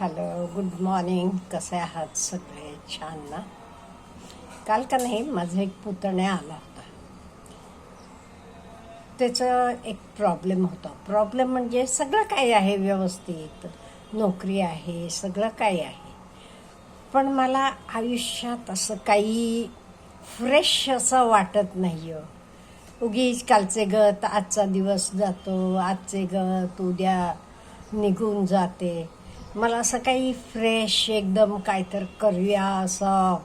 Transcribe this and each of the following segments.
Hello good morning. कसे आहात सगळे? छान ना? काल का नाही माझा एक पुतण्या आला होता. त्याचं एक प्रॉब्लेम होता. प्रॉब्लेम म्हणजे सगळं काही आहे व्यवस्थित. नोकरी आहे सगळं काही आहे. पण मला आयुष्यात असं काही फ्रेश असं वाटत नाही आहे उगीच कालचे गत आजचा दिवस जातो आजचे गत उद्या निघून जाते. मला असं काही फ्रेश एकदम काय तर करूया असं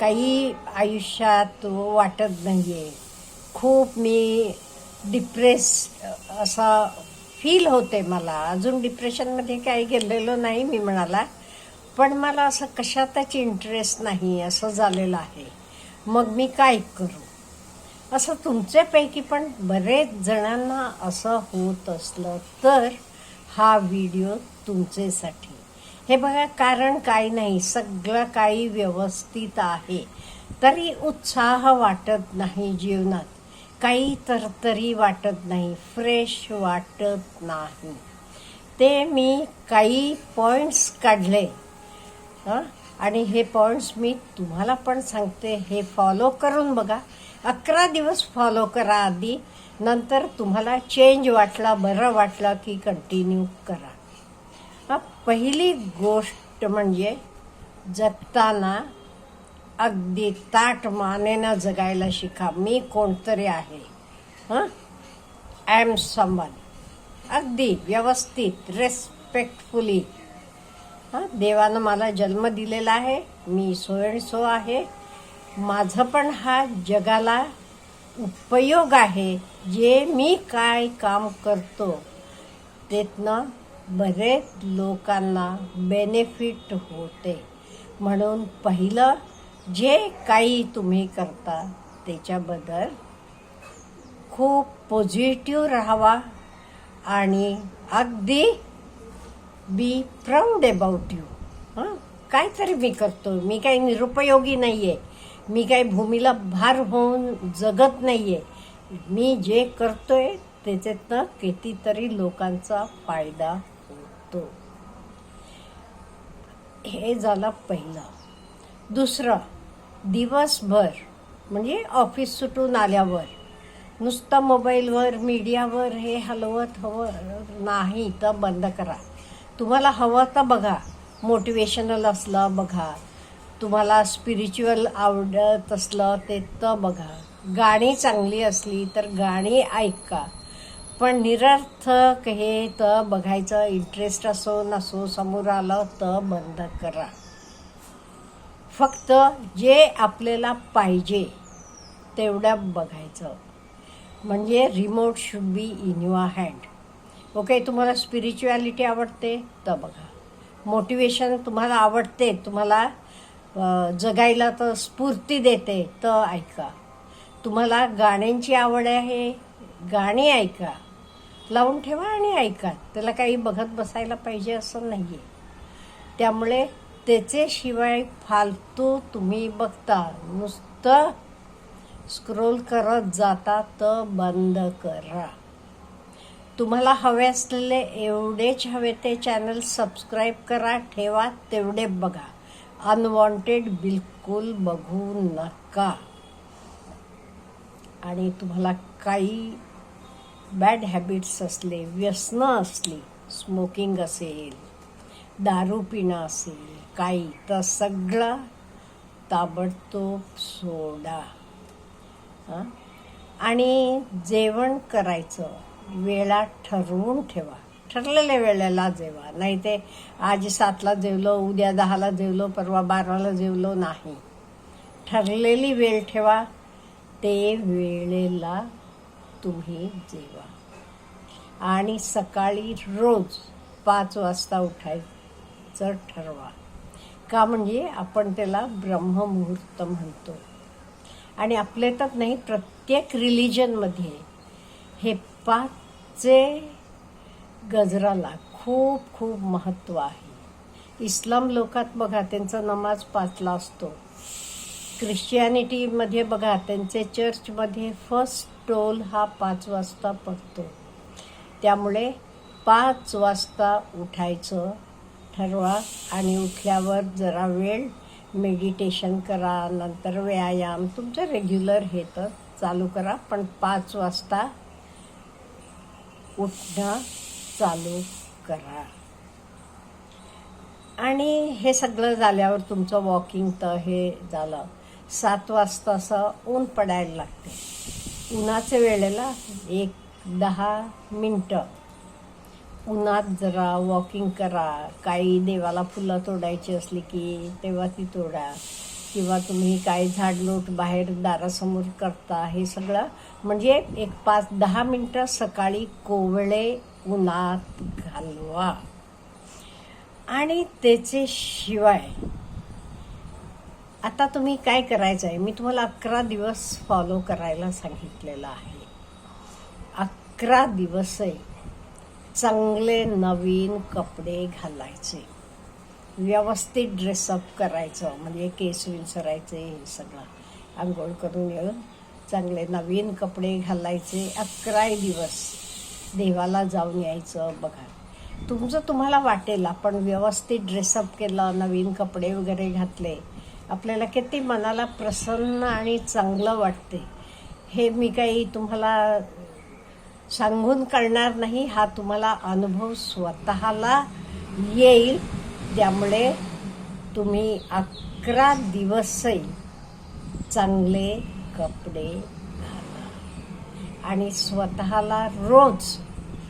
काही आयुष्यात वाटत नाही आहे खूप मी डिप्रेस असा फील होते मला. अजून डिप्रेशनमध्ये काही गेलेलो नाही मी म्हणाला. पण मला असं कशातच इंटरेस्ट नाही असं झालेलं आहे. मग मी काय करू? असं तुमच्यापैकी पण बरेच जणांना असं होत असलं तर हा व्हिडिओ तुमचेसाठी हे बघा कारण काही नाही सगळं काही व्यवस्थित आहे. तरी उत्साह वाटत नाही जीवनात. काही तरतरी वाटत नाही फ्रेश वाटत नाही. ते मी काही पॉईंट्स काढले. आणि हे पॉईंट्स मी तुम्हाला पण सांगते हे फॉलो करून बघा. अकरा दिवस फॉलो करा आधी. नंतर तुम्हाला चेंज वाटला बरं वाटलं की कंटिन्यू करा. पहिली गोष्ट म्हणजे जगताना अगदी ताट मानेनं जगायला शिका. मी कोणतरी आहे. हां? आय एम समन अगदी व्यवस्थित रेस्पेक्टफुली हां देवानं मला जन्म दिलेला आहे. मी सोयणसो आहे. माझं पण हा जगाला उपयोग आहे जे मी काय काम करतो. त्यातनं बरेच लोकांना बेनिफिट होते. म्हणून पहिलं जे काही तुम्ही करता त्याच्याबद्दल खूप पॉझिटिव्ह राहावा आणि अगदी बी प्राऊड अबाउट यू हां? काहीतरी मी करतो मी काही निरुपयोगी नाही आहे मी काही भूमीला भार होऊन जगत नाही आहे मी जे करतोय त्याच्यातनं कितीतरी लोकांचा फायदा होतो. हे झालं पहिलं. दुसरं दिवसभर म्हणजे ऑफिस सुटून आल्यावर नुसतं मोबाईलवर मीडियावर हे हलवत हवं नाही तर बंद करा. तुम्हाला हवं तर बघा. मोटिवेशनल असलं बघा. तुम्हाला स्पिरिच्युअल आवडत असलं ते तर बघा. गाणी चांगली असली तर गाणी ऐका. पण निरर्थक हे तर बघायचं इंटरेस्ट असो नसो समोर आलं तर बंद करा. फक्त जे आपल्याला पाहिजे तेवढं बघायचं. म्हणजे remote should be in your hand okay तुम्हाला स्पिरिच्युॲलिटी आवडते तर बघा. मोटिवेशन तुम्हाला आवडते तुम्हाला जगायला तर स्फूर्ती देते. तर ऐका. तुम्हाला गाण्यांची आवड आहे? गाणी ऐका. लावून ठेवा आणि ऐका. त्याला काही बघत बसायला पाहिजे असं नाही आहे त्यामुळे त्याच्याशिवाय फालतू तुम्ही बघता. नुसतं स्क्रोल करत जाता तर बंद करा. तुम्हाला हवे असलेले एवढेच हवे ते चॅनल सबस्क्राईब करा ठेवा तेवढे बघा. अनवॉन्टेड बिलकुल बघू नका. आणि तुम्हाला काही बॅड हॅबिट्स असले व्यसनं असली स्मोकिंग असेल दारू पिणं असेल काही तर सगळा ताबडतोब सोडा. आणि जेवण करायचं वेळा ठरवून ठेवा. ठरलेल्या वेळेला जेवा. नाही ते आज सातला जेवलो उद्या दहाला जेवलो परवा बाराला जेवलो नाही. ठरलेली वेळ ठेवा. ते वेळेला तुम्ही जेवा. आणि सकाळी रोज पाच वाजता उठायचं ठरवा. का म्हणजे आपण त्याला ब्रह्ममुहूर्त म्हणतो. आणि आपले तर नाही प्रत्येक रिलिजनमध्ये हे पाचचे गजराला खूप खूप महत्त्व आहे. इस्लाम लोकात बघा त्यांचा नमाज पाचला असतो. ख्रिश्चियानिटीमध्ये बघा त्यांचे चर्चमध्ये फर्स्ट टोल हा पाच वाजता पडतो. त्यामुळे पाच वाजता उठायचं ठरवा आणि उठल्यावर जरा वेळ मेडिटेशन करा नंतर व्यायाम. तुमचं रेग्युलर हे तर चालू करा पण पाच वाजता उठणं चालू करा. आणि हे सगळं झाल्यावर तुमचं वॉकिंग तर हे झालं. सात वाजता असं ऊन पडायला लागते. उन्हाच्या वेळेला एक दहा मिनटं. उन्हात जरा वॉकिंग करा. काही देवाला फुलं तोडायची असली की तेव्हा ती तोडा. किंवा तुम्ही काही झाडलोट बाहेर दारासमोर करता हे सगळं. म्हणजे एक पाच दहा मिनटं सकाळी कोवळे उन्हात घालवा. आणि त्याचे शिवाय आता तुम्ही काय करायचं आहे मी तुम्हाला अकरा दिवस फॉलो करायला सांगितलेलं आहे. अकरा दिवसही चांगले नवीन कपडे घालायचे. व्यवस्थित ड्रेसअप करायचं म्हणजे केस विंचरायचे हे सगळं. आंघोळ करून येऊन चांगले नवीन कपडे घालायचे. अकराही दिवस. देवाला जाऊन यायचं बघा. तुमचं तुम्हाला वाटेल आपण व्यवस्थित ड्रेसअप केलं नवीन कपडे वगैरे घातले. आपल्याला किती मनाला प्रसन्न आणि चांगलं वाटते. हे मी काही तुम्हाला सांगून कळणार नाही. हा तुम्हाला अनुभव स्वतःला येईल. त्यामुळे तुम्ही अकरा दिवसही चांगले कपडे आणि स्वतःला रोज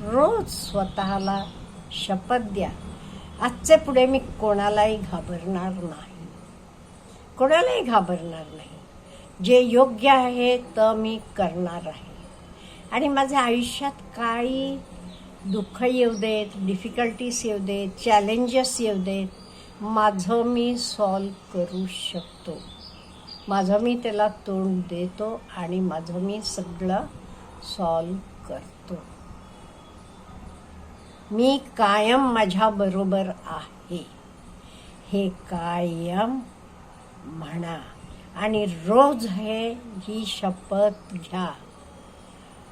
रोज स्वतःला शपथ द्या. आजचे पुढे मी कोणालाही घाबरणार नाही. कोणालाही घाबरणार नाही. जे योग्य आहे तर मी करणार आहे. आणि माझ्या आयुष्यात काही दुःख येऊ देत डिफिकल्टीज येऊ देत चॅलेंजेस येऊ देत माझं मी सॉल्व करू शकतो. माझं मी त्याला तोंड देतो आणि माझं मी सगळं सॉल्व करतो. मी कायम माझ्याबरोबर आहे. हे कायम म्हणा आणि रोज हे ही शपथ घ्या.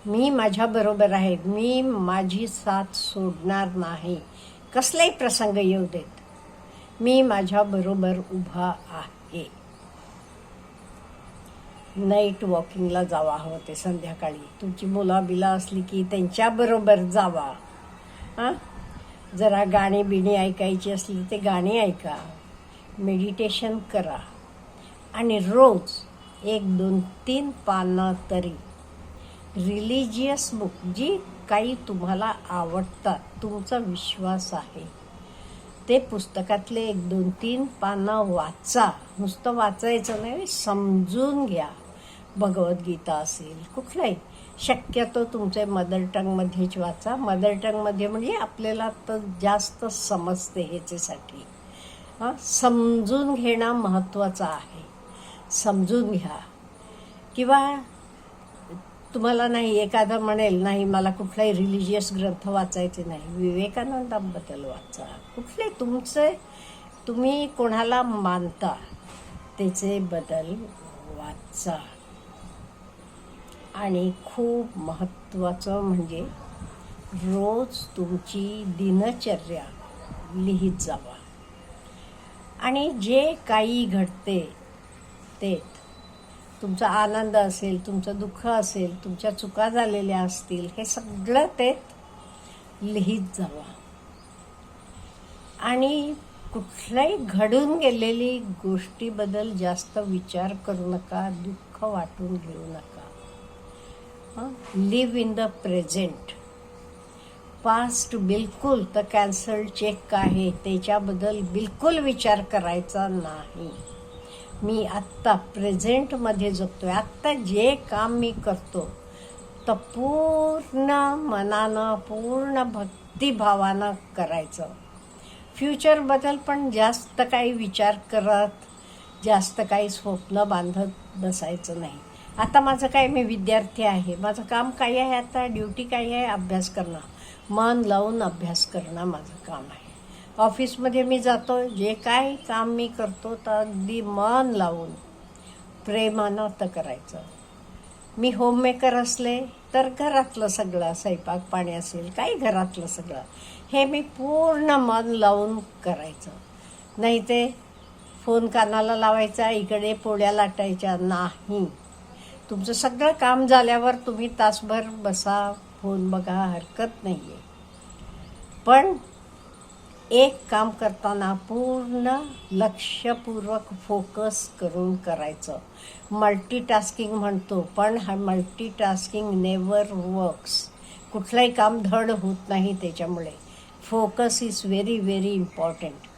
मी माझ्याबरोबर आहे. मी माझी साथ सोडणार नाही. कसलाही प्रसंग येऊ देत. मी माझ्याबरोबर उभा आहे. नाईट वॉकिंगला जावा हवं ते संध्याकाळी. तुमची मुलं बिला असली की त्यांच्याबरोबर जावा. हां? जरा गाणी बिणी ऐकायची असली ते गाणी ऐका. मेडिटेशन करा. आणि रोज एक दोन तीन पानं तरी. रिलिजियस बुक जी काही तुम्हाला आवडतात तुमचा विश्वास आहे. ते पुस्तकातले एक दोन तीन पानं वाचा. नुसतं वाचायचं नाही समजून घ्या. भगवद्गीता असेल कुठलाही. शक्यतो तुमचे मदर टंगमध्येच वाचा. मदर टंगमध्ये म्हणजे आपल्याला तर जास्त समजते ह्याच्यासाठी. हां समजून घेणं महत्त्वाचं आहे. समजून घ्या. किंवा तुम्हाला नाही एखादा म्हणेल नाही मला कुठलाही रिलिजियस ग्रंथ वाचायचे नाही. विवेकानंदाबद्दल वाचा. कुठले तुमचे तुम्ही कोणाला मानता त्याचे बदल वाचा. आणि खूप महत्त्वाचं म्हणजे रोज तुमची दिनचर्या लिहित जावा. आणि जे काही घडते ते तुमचा आनंद असेल तुमचं दुःख असेल तुमच्या चुका झालेल्या असतील हे सगळं ते लिहित जावा. आणि कुठल्याही घडून गेलेली गोष्टीबद्दल जास्त विचार करू नका दुःख वाटून घेऊ नका. Live in the present past बिलकुल तर कॅन्सल चेक आहे. त्याच्याबद्दल बिलकुल विचार करायचा नाही. मी आत्ता प्रेझेंटमध्ये जगतो आहे आत्ता जे काम मी करतो तर पूर्ण मनानं पूर्ण भक्तिभावानं करायचं. फ्युचरबद्दल पण जास्त काही विचार करत जास्त काही स्वप्न बांधत बसायचं नाही. आता माझं काय मी विद्यार्थी आहे. माझं काम काय आहे आता? ड्युटी काय आहे? अभ्यास करणं. मन लावून अभ्यास करणं माझं काम आहे. ऑफिसमध्ये मी जातो जे काय काम मी करतो तर अगदी मन लावून प्रेमानं तर करायचं. मी होममेकर असले तर घरातलं सगळं स्वयंपाक पाणी असेल काही घरातलं सगळं हे मी पूर्ण मन लावून करायचं. नाही ते फोन कानाला लावायचा इकडे पोळ्या लाटायच्या नाही. तुमचं सगळं काम झाल्यावर तुम्ही तासभर बसा फोन बघा हरकत नाही आहे पण एक काम करताना पूर्ण लक्षपूर्वक फोकस करून करायचं. मल्टीटास्किंग म्हणतो पण हा मल्टीटास्किंग नेवर वर्क्स कुठलंही काम धड होत नाही त्याच्यामुळे. Focus is very very important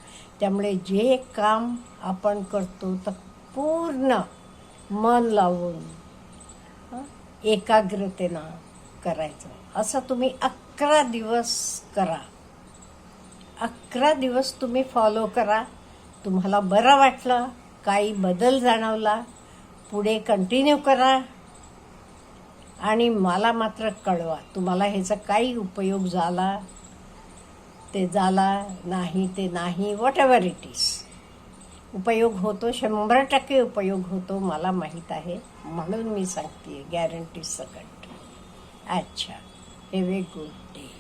त्यामुळे जे काम आपण करतो तर पूर्ण मन लावून एकाग्रतेनं करायचं. असं तुम्ही अकरा दिवस करा. अकरा दिवस तुम्ही फॉलो करा. तुम्हाला बरं वाटलं काही बदल जाणवला पुढे कंटिन्यू करा. आणि मला मात्र कळवा तुम्हाला ह्याचा काही उपयोग झाला ते झाला नाही ते नाही वॉट एव्हर इट इज उपयोग होतो शंभर टक्के उपयोग होतो मला माहीत आहे. म्हणून मी सांगते गॅरंटी सकट. अच्छा हे वे गुड डे